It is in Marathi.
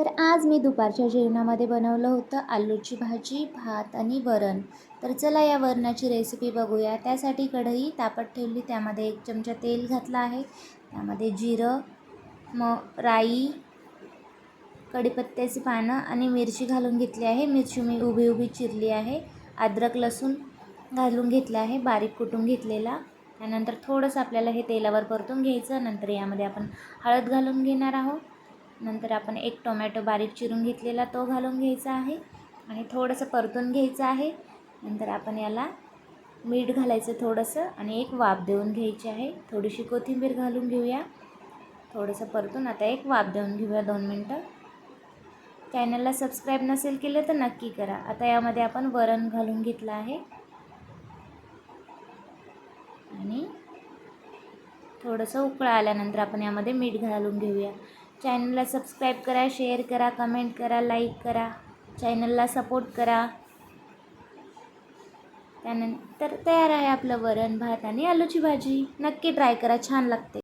तर आज मी दुपारच्या जेवणामध्ये बनवलं होतं आलूची भाजी भात आणि वरण. तर चला या वरणाची रेसिपी बघूया. त्यासाठी कढई तापत ठेवली. त्यामध्ये एक चमचा तेल घातलं आहे. त्यामध्ये जिरं मग राई कढीपत्त्याची पानं आणि मिरची घालून घेतली आहे. मिरची मी उभी उभी चिरली आहे. अद्रक लसूण घालून घेतलं आहे. बारीक कुटून घेतलेला. त्यानंतर थोडंसं आपल्याला हे तेलावर परतून घ्यायचं. नंतर यामध्ये आपण हळद घालून घेणार आहोत. नंतर आपण एक टोमॅटो बारीक चिरून घेतलेला तो घालून घ्यायचा आहे आणि थोडंसं परतून घ्यायचं आहे. नंतर आपण याला मीठ घालायचं थोडंसं आणि एक वाफ देऊन घ्यायची आहे. थोडीशी कोथिंबीर घालून घेऊया. थोडंसं परतून आता एक वाफ देऊन घेऊया दोन मिनटं. चॅनलला सबस्क्राईब नसेल केलं तर नक्की करा. आता यामध्ये आपण वरण घालून घेतलं आहे. आणि थोडंसं उकळा आल्यानंतर आपण यामध्ये मीठ घालून घेऊया. चॅनलला सबस्क्राईब करा शेअर करा कमेंट करा लाईक करा चॅनलला सपोर्ट करा. त्यानंतर तयार आहे आपलं वरण भात आणि आलूची भाजी. नक्की ट्राय करा छान लागते.